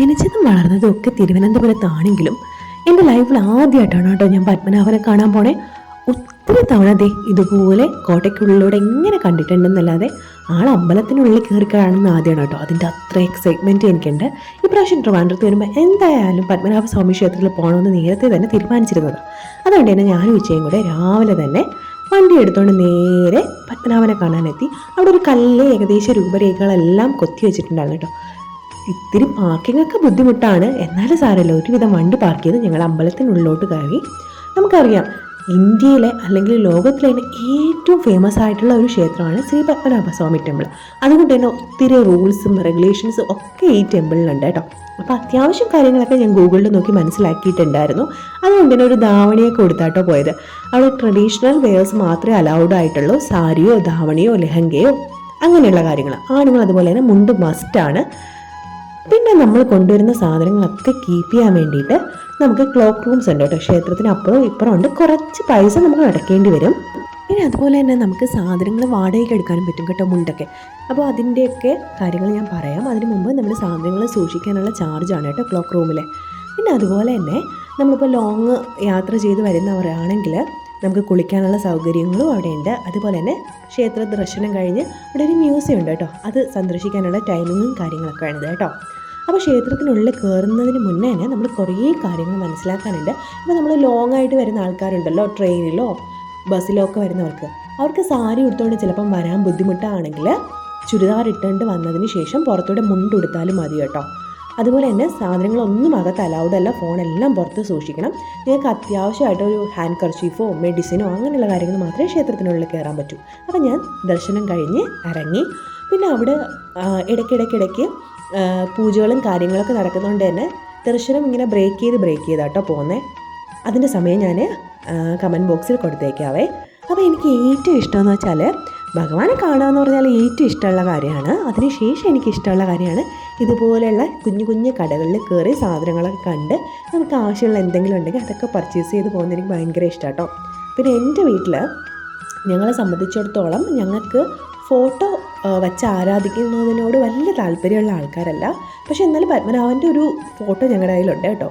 ജനിച്ചതും വളർന്നതും ഒക്കെ തിരുവനന്തപുരത്താണെങ്കിലും എന്റെ ലൈഫിൽ ആദ്യമായിട്ടാണ് കേട്ടോ ഞാൻ പത്മനാഭനെ കാണാൻ പോണേ. ഒത്തിരി തവണ ദേ ഇതുപോലെ കോട്ടയ്ക്കുള്ളിലൂടെ എങ്ങനെ കണ്ടിട്ടുണ്ടെന്നല്ലാതെ ആൾ അമ്പലത്തിനുള്ളിൽ കയറി കാണുന്ന ആദ്യമാണ് കേട്ടോ. അതിന്റെ അത്ര എക്സൈറ്റ്മെന്റ് എനിക്കുണ്ട്. ഇപ്രാവശ്യം ട്രിവാൻഡ്രത്ത് വരുമ്പോൾ എന്തായാലും പത്മനാഭ സ്വാമി ക്ഷേത്രത്തിൽ പോകണമെന്ന് നേരത്തെ തന്നെ തീരുമാനിച്ചിരുന്നത്. അതുകൊണ്ട് തന്നെ ഞാനും ഉച്ചയും കൂടെ രാവിലെ തന്നെ വണ്ടി എടുത്തുകൊണ്ട് നേരെ പത്മനാഭനെ കാണാനെത്തി. അവിടെ ഒരു കല്ല് ഏകദേശ രൂപരേഖകളെല്ലാം കൊത്തി വെച്ചിട്ടുണ്ടായിരുന്നു കേട്ടോ. ഇത്തിരി പാർക്കിംഗ് ഒക്കെ ബുദ്ധിമുട്ടാണ്. എന്നാലും സാരമില്ല. ഒരുവിധം വണ്ടി പാർക്ക് ചെയ്ത് ഞങ്ങൾ അമ്പലത്തിനുള്ളിലോട്ട് കയറി. നമുക്കറിയാം ഇന്ത്യയിലെ അല്ലെങ്കിൽ ലോകത്തിലെ തന്നെ ഏറ്റവും ഫേമസ് ആയിട്ടുള്ള ഒരു ക്ഷേത്രമാണ് ശ്രീ പത്മനാഭസ്വാമി ടെമ്പിൾ അതുകൊണ്ട് തന്നെ ഒത്തിരി റൂൾസും റെഗുലേഷൻസും ഒക്കെ ഈ ടെമ്പിളിലുണ്ട് കേട്ടോ. അപ്പോൾ അത്യാവശ്യം കാര്യങ്ങളൊക്കെ ഞാൻ ഗൂഗിളിൽ നോക്കി മനസ്സിലാക്കിയിട്ടുണ്ടായിരുന്നു. അതുകൊണ്ട് തന്നെ ഒരു ധാവണിയൊക്കെ കൊടുത്താട്ടോ പോയത്. അവിടെ ട്രഡീഷണൽ വെയേഴ്സ് മാത്രമേ അലൗഡ് ആയിട്ടുള്ളൂ. സാരിയോ ധാവണിയോ ലെഹങ്കയോ അങ്ങനെയുള്ള കാര്യങ്ങൾ. ആണുങ്ങൾ അതുപോലെ തന്നെ മുണ്ട് മസ്റ്റാണ് പിന്നെ നമ്മൾ കൊണ്ടുവരുന്ന സാധനങ്ങളൊക്കെ കീപ്പ് ചെയ്യാൻ വേണ്ടിയിട്ട് നമുക്ക് ക്ലോക്ക് റൂംസ് ഉണ്ട് കേട്ടോ. ക്ഷേത്രത്തിന് അപ്പുറവും ഇപ്പുറം ഉണ്ട്. കുറച്ച് പൈസ നമുക്ക് അടക്കേണ്ടി വരും. പിന്നെ അതുപോലെ തന്നെ നമുക്ക് സാധനങ്ങൾ വാടകയ്ക്ക് എടുക്കാനും പറ്റും കേട്ടോ മുണ്ടൊക്കെ. അപ്പോൾ അതിന്റെയൊക്കെ കാര്യങ്ങൾ ഞാൻ പറയാം. അതിന് മുമ്പ് നമ്മൾ സാധനങ്ങൾ സൂക്ഷിക്കാനുള്ള ചാർജാണ് കേട്ടോ ക്ലോക്ക് റൂമിൽ പിന്നെ അതുപോലെ തന്നെ നമ്മളിപ്പോൾ ലോങ് യാത്ര ചെയ്ത് വരുന്നവരാണെങ്കിൽ നമുക്ക് കുളിക്കാനുള്ള സൗകര്യങ്ങളും അവിടെയുണ്ട്. അതുപോലെ തന്നെ ക്ഷേത്ര ദർശനം കഴിഞ്ഞ് അവിടെ ഒരു മ്യൂസിയം ഉണ്ട് കേട്ടോ. അത് സന്ദർശിക്കാനുള്ള ടൈമിങ്ങും കാര്യങ്ങളൊക്കെ ആണിത് കേട്ടോ. അപ്പോൾ ക്ഷേത്രത്തിനുള്ളിൽ കയറുന്നതിന് മുന്നേ തന്നെ നമ്മൾ കുറേ കാര്യങ്ങൾ മനസ്സിലാക്കാനുണ്ട്. ഇപ്പോൾ നമ്മൾ ലോങ് ആയിട്ട് വരുന്ന ആൾക്കാരുണ്ടല്ലോ ട്രെയിനിലോ ബസ്സിലോ ഒക്കെ വരുന്നവർക്ക്. അവർക്ക് സാരി ഉടുത്തുകൊണ്ട് ചിലപ്പം വരാൻ ബുദ്ധിമുട്ടാണെങ്കിൽ ചുരിദാർ ഇട്ടുകൊണ്ട് വന്നതിന് ശേഷം പുറത്തൂടെ മുണ്ടുടുത്താലും മതി കേട്ടോ. അതുപോലെ തന്നെ സാധനങ്ങളൊന്നും അകത്ത് അലൗഡ് അല്ല ഫോണെല്ലാം പുറത്ത് സൂക്ഷിക്കണം. നിങ്ങൾക്ക് അത്യാവശ്യമായിട്ട് ഒരു ഹാൻഡ് കർച്ചീഫോ മെഡിസിനോ അങ്ങനെയുള്ള കാര്യങ്ങൾ മാത്രമേ ക്ഷേത്രത്തിനുള്ളിൽ കയറാൻ പറ്റൂ. അപ്പോൾ ഞാൻ ദർശനം കഴിഞ്ഞ് ഇറങ്ങി. പിന്നെ അവിടെ ഇടയ്ക്കിടയ്ക്കിടയ്ക്ക് പൂജകളും കാര്യങ്ങളൊക്കെ നടക്കുന്നതുകൊണ്ട് തന്നെ ദർശനം ഇങ്ങനെ ബ്രേക്ക് ചെയ്ത് ബ്രേക്ക് ചെയ്താട്ടോ പോകുന്നത് അതിന്റെ സമയം ഞാൻ കമന്റ് ബോക്സിൽ കൊടുത്തേക്കാവേ. അപ്പോൾ എനിക്ക് ഏറ്റവും ഇഷ്ടമെന്ന് വെച്ചാൽ ഭഗവാനെ കാണുക എന്ന് പറഞ്ഞാൽ ഏറ്റവും ഇഷ്ടമുള്ള കാര്യമാണ്. അതിനുശേഷം എനിക്ക് ഇഷ്ടമുള്ള കാര്യമാണ് ഇതുപോലെയുള്ള കുഞ്ഞു കുഞ്ഞു കടകളിൽ കയറി സാധനങ്ങളൊക്കെ കണ്ട് നമുക്ക് ആവശ്യമുള്ള എന്തെങ്കിലും ഉണ്ടെങ്കിൽ അതൊക്കെ പർച്ചേസ് ചെയ്ത് പോകുന്നത് എനിക്ക് ഭയങ്കര ഇഷ്ടമാണ് കേട്ടോ പിന്നെ എന്റെ വീട്ടിൽ ഞങ്ങളെ സംബന്ധിച്ചിടത്തോളം ഞങ്ങൾക്ക് ഫോട്ടോ വെച്ച് ആരാധിക്കുന്നതിനോട് വലിയ താല്പര്യമുള്ള ആൾക്കാരല്ല. പക്ഷേ എന്നാലും പത്മനാഭന്റെ ഒരു ഫോട്ടോ ഞങ്ങളുടെ കയ്യിലുണ്ട് കേട്ടോ.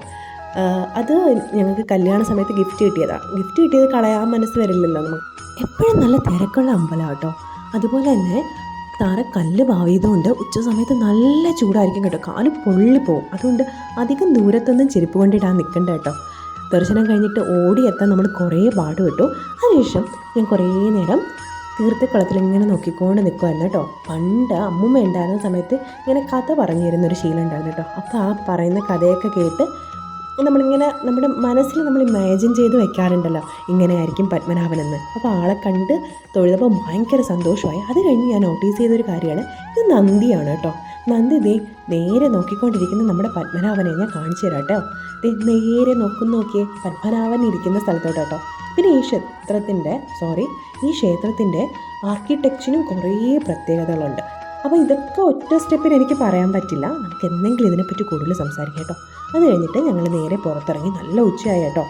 അത് ഞങ്ങൾക്ക് കല്യാണ സമയത്ത് ഗിഫ്റ്റ് കിട്ടിയതാണ് ഗിഫ്റ്റ് കിട്ടിയത് കളയാൻ മനസ്സ് വരില്ലല്ലോ നമുക്ക്. എപ്പോഴും നല്ല തിരക്കുള്ള അമ്പലം കേട്ടോ. അതുപോലെ തന്നെ താറ കല്ല് പാവിയതുകൊണ്ട് ഉച്ച സമയത്ത് നല്ല ചൂടായിരിക്കും കേട്ടോ. കാൽ പൊള്ളിപ്പോവും അതുകൊണ്ട് അധികം ദൂരത്തൊന്നും ചെരുപ്പ് കൊണ്ടിടാൻ നിൽക്കണ്ട കേട്ടോ. ദർശനം കഴിഞ്ഞിട്ട് ഓടിയെത്താൻ നമ്മൾ കുറേ പാടുപെട്ടു. അതിനുശേഷം ഞാൻ കുറേ നേരം തീർത്ഥക്കുളത്തിൽ ഇങ്ങനെ നോക്കിക്കൊണ്ട് നിൽക്കുമായിരുന്നു കേട്ടോ. പണ്ട് അമ്മുമ്മ ഉണ്ടായിരുന്ന സമയത്ത് ഇങ്ങനെ കഥ പറഞ്ഞു തരുന്നൊരു ശീലം ഉണ്ടായിരുന്നു കേട്ടോ. അപ്പോൾ ആ പറയുന്ന കഥയൊക്കെ കേട്ട് നമ്മളിങ്ങനെ നമ്മുടെ മനസ്സിൽ നമ്മൾ ഇമാജിൻ ചെയ്ത് വെക്കാറുണ്ടല്ലോ. ഇങ്ങനെ ആയിരിക്കും പത്മനാഭനെന്ന്. അപ്പോൾ ആളെ കണ്ട് തൊഴുതപ്പോൾ ഭയങ്കര സന്തോഷമായി. അത് കഴിഞ്ഞ് ഞാൻ നോട്ടീസ് ചെയ്തൊരു കാര്യമാണ്. ഇത് നന്ദിയാണ് കേട്ടോ. നന്ദി ദേ നേരെ നോക്കിക്കൊണ്ടിരിക്കുന്ന നമ്മുടെ പത്മനാഭനെ ഞാൻ കാണിച്ചു തരാം കേട്ടോ. ദേ നേരെ നോക്കും നോക്കിയേ പത്മനാഭൻ ഇരിക്കുന്ന സ്ഥലത്തോട്ടോ പിന്നെ ഈ ക്ഷേത്രത്തിന്റെ സോറി ഈ ക്ഷേത്രത്തിന്റെ ആർക്കിടെക്ചറിനും കുറേ പ്രത്യേകതകളുണ്ട്. അപ്പോൾ ഇതൊക്കെ ഒറ്റ സ്റ്റെപ്പിൽ എനിക്ക് പറയാൻ പറ്റില്ല. നമുക്ക് എന്തെങ്കിലും ഇതിനെപ്പറ്റി കൂടുതൽ സംസാരിക്കാം കേട്ടോ. അത് കഴിഞ്ഞിട്ട് ഞങ്ങൾ നേരെ പുറത്തിറങ്ങി നല്ല ഉച്ചയായി കേട്ടോ.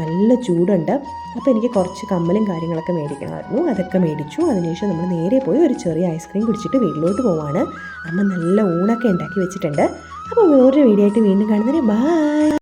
നല്ല ചൂടുണ്ട്. അപ്പോൾ എനിക്ക് കുറച്ച് കമ്മലും കാര്യങ്ങളൊക്കെ മേടിക്കണമായിരുന്നു. അതൊക്കെ മേടിച്ചു. അതിനുശേഷം നമ്മൾ നേരെ പോയി ഒരു ചെറിയ ഐസ്ക്രീം കുടിച്ചിട്ട് വീട്ടിലോട്ട് പോവാണ്. അമ്മ നല്ല ഊണൊക്കെ ഉണ്ടാക്കി വെച്ചിട്ടുണ്ട്. അപ്പോൾ വേറൊരു വീഡിയോ ആയിട്ട് വീണ്ടും കാണുന്നതിന് ബൈ